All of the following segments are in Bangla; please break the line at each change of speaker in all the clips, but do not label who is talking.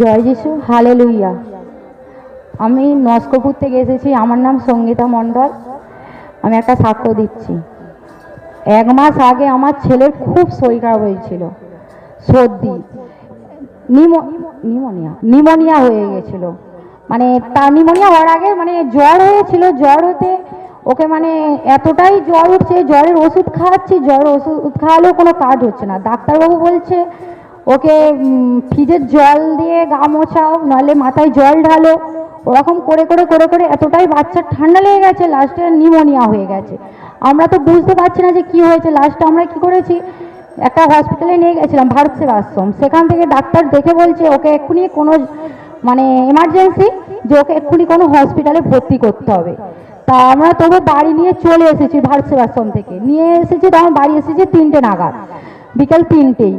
জয় যিশু হালে লুইয়া আমি নস্কপুর থেকে এসেছি, আমার নাম সঙ্গীতা মণ্ডল। আমি একটা সাক্ষ্য দিচ্ছি। এক মাস আগে আমার ছেলের খুব শরীর খারাপ হয়েছিল, সর্দি। নিমো নিমোনিয়া নিমোনিয়া হয়ে গেছিল। মানে তার নিমোনিয়া হওয়ার আগে মানে জ্বর হয়েছিল, জ্বর হতে ওকে মানে এতটাই জ্বর উঠছে, জ্বরের ওষুধ খাওয়াচ্ছি জ্বর ওষুধ খাওয়ালেও কোনো কাজ হচ্ছে না। ডাক্তারবাবু বলছে ওকে ফ্রিজের জল দিয়ে গা মোছাও নাহলে মাথায় জল ঢালো। ওরকম করে করে করে করে এতটাই বাচ্চার ঠান্ডা লেগে গেছে লাস্টে নিউমোনিয়া হয়ে গেছে। আমরা তো বুঝতে পারছি না যে কি হয়েছে। লাস্টে আমরা কি করেছি? একটা হসপিটালে নিয়ে গেছিলাম ভারত সেবাশ্রম সেখান থেকে ডাক্তার দেখে বলছে, ওকে এক্ষুনি কোনো মানে এমার্জেন্সি যে ওকে এক্ষুনি কোনো হসপিটালে ভর্তি করতে হবে। তা আমরা তবু বাড়ি নিয়ে চলে এসেছি ভারত সেবাশ্রম থেকে। নিয়ে এসেছি, তখন বাড়ি এসেছি তিনটে নাগাদ। বিকেল তিনটেই।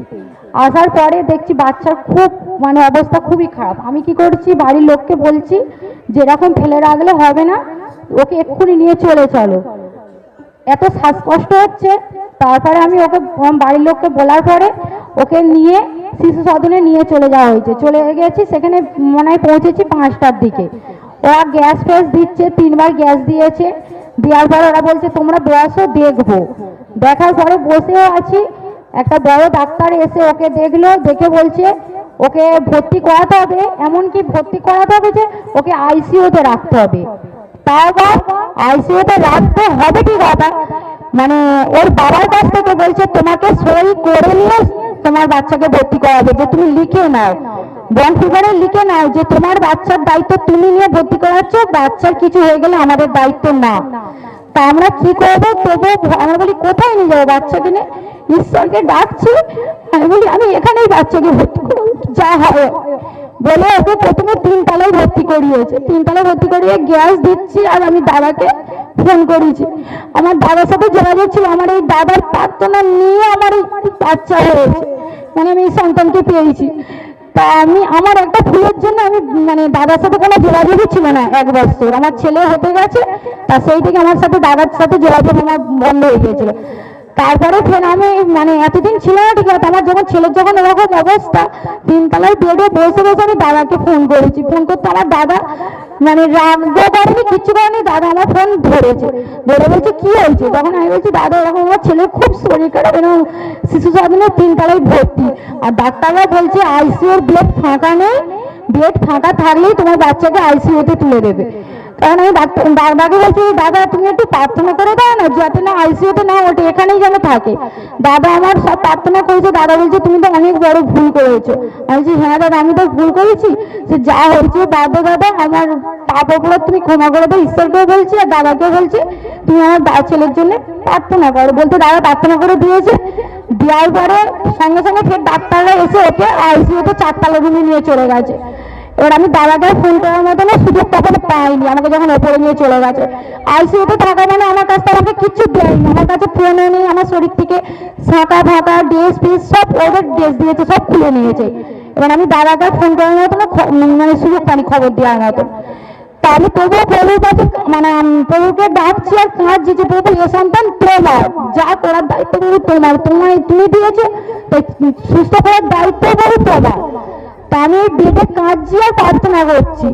আসার পরে দেখছি বাচ্চার খুব মানে অবস্থা খুবই খারাপ। আমি কি করছি? বাড়ির লোককে বলছি, যেরকম ফেলে রাখলে হবে না, ওকে এক্ষুনি নিয়ে চলে চলো। এত শ্বাসকষ্ট হচ্ছে। তারপরে আমি ওকে বাড়ির লোককে বলার পরে ওকে নিয়ে শিশু সদনে নিয়ে চলে যাওয়া হয়েছে। চলে গেছি, সেখানে মনে হয় পৌঁছেছি পাঁচটার দিকে। ওরা গ্যাস ফ্যাস দিচ্ছে, তিনবার গ্যাস দিয়েছে। দেওয়ার পরে ওরা বলছে, তোমরা বসো, দেখব। দেখার পরে বসেও আছি একটা বড় ডাক্তার এসে ওকে দেখল, দেখে বলছে, ওকে ভর্তি করাতে হবে, এমনকি ভর্তি করাতে হবে যে ওকে আইসিইউতে রাখতে হবে। তারপর বা আইসিইউতে রাখতে হবে কি কথা? মানে ওর বাবার কাছ থেকে বলছে, তোমাকে সই করে নিয়ে তোমার বাচ্চাকে ভর্তি করাবে। যে তুমি লিখে নাও, বন ফিভারে লিখে নাও যে তোমার বাচ্চার দায়িত্ব তুমি নিয়ে ভর্তি করাচ্ছ, বাচ্চার কিছু হয়ে গেলে আমাদের দায়িত্ব না তা আমরা কি করব? তবু আমরা বলি, কোথায় নিয়ে যাব বাচ্চাকে নিয়ে? ঈশ্বরকে ডাকছি, আমি বলি, আমি এখানেই বাচ্চাকে ভর্তি করব, যা হয় বলে ওকে প্রথমে তিনতলায় ভর্তি করিয়েছে। তিনতলায় ভর্তি করিয়ে গ্যাস দিচ্ছি আর আমি দাদাকে ফোন করেছি আমার দাদার সাথে যোগাযোগ ছিল, আমার এই দাদার প্রার্থনা নিয়ে আমার এই বাচ্চা হয়েছে। মানে আমি সন্তানকে পেয়েছি। তা আমি, আমার একটা ফুলের জন্য আমি মানে দাদার সাথে কোনো যোগাযোগই ছিল না এক বছর। আমার ছেলে হতে গেছে, তা সেই থেকে আমার সাথে, দাদার সাথে যোগাযোগ আমার বন্ধ হয়ে গিয়েছিল। তারপরে ফের আমি মানে এতদিন ছিল না, ঠিক আছে, আমার যখন ছেলের যখন এরকম অবস্থা তিনতলায় বেডে বসে বসে আমি দাদাকে ফোন করেছি। ফোন করতে আমার দাদা মানে রাগও করেনি কিছু করেনি দাদা আমার ফোন ধরেছে। ধরে বলছে, কি হয়েছে? তখন আমি বলছি, দাদা, এরকম আমার ছেলে খুব শরীর খারাপ এবং শিশু সদনে তিনতলায় ভর্তি। আর ডাক্তাররা বলছে আইসিউর বেড ফাঁকা নেই। বেড ফাঁকা থাকলেই তোমার বাচ্চাকে আইসিউতে তুলে দেবে। কারণ আমি দাদাকে বলছি, দাদা, তুমি একটু প্রার্থনা করে দাও না, যাতে না আইসিইউতে না ওঠে, এখানেই যেন থাকে। দাদা আমার সব প্রার্থনা করেছে, দাদা বলছে, তুমি তো অনেক বড় ভুল করেছ। আমি বলছি হ্যাঁ দাদা, আমি তো ভুল করেছি। যে যা হয়েছে, দাদা দাদা, আমার পাপ অপরাধ তুমি ক্ষমা করে দাও, ঈশ্বরকেও বলছি, আর দাদাকেও বলছি, তুমি আমার ছেলের জন্য প্রার্থনা করো। বলতে দাদা প্রার্থনা করে দিয়েছে। দেওয়ার পরে সঙ্গে সঙ্গে ফের ডাক্তাররা এসে ওকে আইসিইউতে চারতলা রুমে নিয়ে চলে গেছে। এবার আমি দাদাকে ফোন করার মতো না সুযোগ তখন পাইনি। আমাকে যখন ওপরে নিয়ে চলে গেছে। আইসিইউতে থাকা মানে আমার কাছ থেকে আমাকে কিচ্ছু দেয়নি। আমার কাছে ফোনও নেই, আমার শরীর থেকে ফাঁকা ফাঁকা ড্রেস ফ্রেস সব ওদের ড্রেস দিয়েছে, সব খুলে নিয়েছে। এবার আমি দাদাকে ফোন করার মতো না মানে সুযোগ পাইনি, খবর দেওয়ার মতো তা আমি তবুও প্রভুর কাছে মানে প্রভুকে ডাকছি আর কাঁদছি যে প্রভু এ সন্তান, তোমার। যা করার দায়িত্ব প্রভু তোমার। তোমায় তুমি দিয়েছ সুস্থ করার দায়িত্ব প্রভু তোমার। তা আমি এই কাঁদছি আর প্রার্থনা করছি।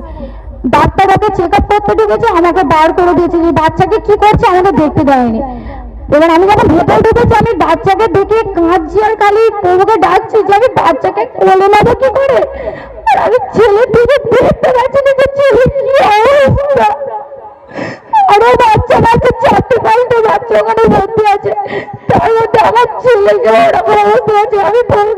ডাক্তার ওকে চেক আপ করতে ঢুকেছে, আমাকে বার করে দিয়েছে। যে বাচ্চাকে কি করছে আমাকে দেখতে দেয়নি। এবার আমি যখন ভেতরে ঢুকেছি, আমি বাচ্চাকে দেখে কাঁদছি আর খালি প্রভুকে ডাকছি যে আমি বাচ্চাকে কোলে নেব কি করে? আমি ছেলে দিকে দেখতে পাচ্ছি না যে ছেলে কি অবস্থা। বাচ্চা বাচ্চা চারটে পাঁচটা বাচ্চা ওখানে ভর্তি আছে। তার মধ্যে আমার ছেলেকে ওরকম অবস্থা আছে আমি প্রভুকে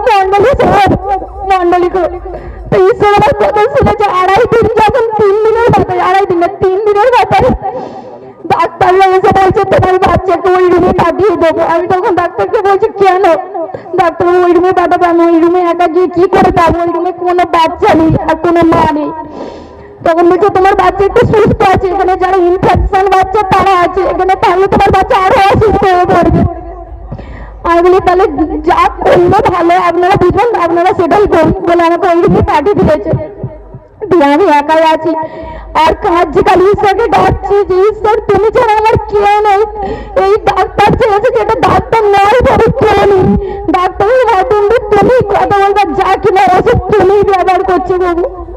কেন? বাচ্চা নেই আর কোনো মা নেই। তখন তোমার বাচ্চা একটু সুস্থ আছে, এখানে যারা ইনফেকশন বাচ্চা তারা আছে, এখানে তাহলে তোমার বাচ্চা আরও অসুস্থ হয়ে পড়বে। আমি তাহলে যা করলে ভালো, আপনারা বুঝবেন আপনারা সেটাই করুন বলে আমাকে ওই দিকে পাঠিয়ে দিয়েছে। দিয়ে আমি একাই আছি। আর কাঁদছি খালি ঈশ্বরকে ডাকছি, যে ঈশ্বর, তুমি ছাড়া আমার কেউ নেই। এই ডাক্তার চেয়েছে যেটা ডাক্তার নয় তবে কেউ নেই। মাধ্যমে তুমি কথা বলবার যা কিনা ওষুধ তুমি ব্যবহার করছ, বাবু।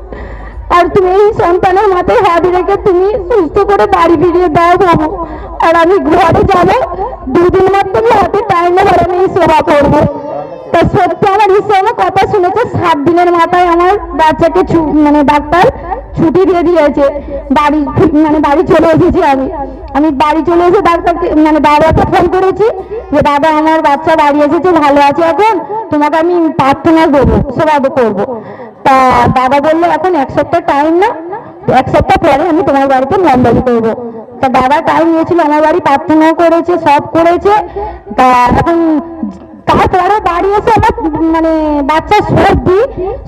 আর তুমি এই সন্তানের মাথায় হাত রেখে তুমি সুস্থ করে বাড়ি ফিরিয়ে দাও বাবু। আর আমি ঘরে যাব, দুদিন মাত্র হাতে টাইম নেবার আমি সেবা করব। তা সত্যি আমার ঈশ্বর আমার কথা শুনেছে, সাত দিনের মাথায় আমার বাচ্চাকে মানে ডাক্তার ছুটি দিয়ে দিয়েছে। বাড়ি মানে বাড়ি চলে এসেছি আমি। আমি বাড়ি চলে এসে ডাক্তারকে মানে বাবাকে ফোন করেছি যে দাদা আমার বাচ্চা বাড়ি এসেছে, ভালো আছে এখন? তোমাকে আমি প্রার্থনা দেবো সেবা করব। তা দাদা বলল, এখন এক সপ্তাহ টাইম না, এক সপ্তাহ পরে আমি তোমার বাড়িতে নম্বরি করব। তা দাদা টাইম নিয়েছিল, আমার বাড়ি প্রার্থনাও করেছে, সব করেছে। তা এখন তারপরে বাড়ি এসে আমার মানে বাচ্চা সর্দি,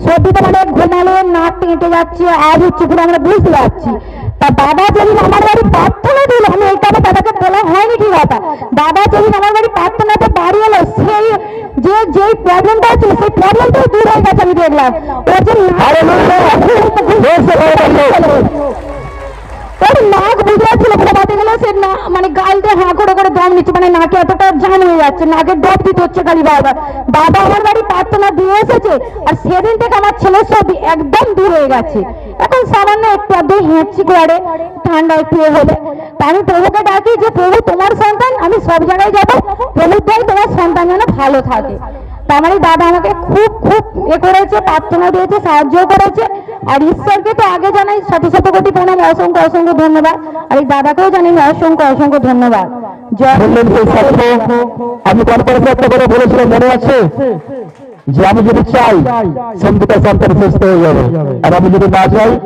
সর্দিতে মানে ঘুমালে, নাক কেটে যাচ্ছে, আজ হচ্ছে পুরো আমরা বুঝতে পারছি। তা বাবা যেদিন আমার বাড়ি প্রার্থনা দিল, আমি এইটা আমার দাদাকে বলা হয়নি ঠিক কথা বাবা যেদিন আমার বাড়ি প্রার্থনাতে বাড়ি এলো, সেই যে, যেই প্রবলেমটা ছিল সেই প্রবলেমটাই দূর হয়ে গেছে আমি দেখলাম। ও মানে হাঁ করে নিচ্ছে মানে যাচ্ছে বাবা আমার বাড়ি দিয়ে এসেছে, আর সেদিন থেকে আমার ছেলের একদম দূর গেছে। এখন সামান্য একটু ঠান্ডা আমি ডাকি যে, প্রভু, তোমার সন্তান, আমি সব জায়গায় যাব। দয়ায় তোমার সন্তান যেন ভালো থাকে। তা আমার দাদা আমাকে খুব খুব এ করেছে প্রার্থনা দিয়েছে সাহায্য করেছে। আর ঈশ্বরকে তো আগে জানাই শত শত কোটি প্রণাম অসংখ্য অসংখ্য ধন্যবাদ। আর এই দাদাকেও জানাই অসংখ্য অসংখ্য ধন্যবাদ।
আমি কনফারেন্স একটা করে বলেছিলাম মনে আছে? যে আমি যদি চাই সঙ্গীতা সন্তান সুস্থ হয়ে যাবে। আর আমি যদি না চাই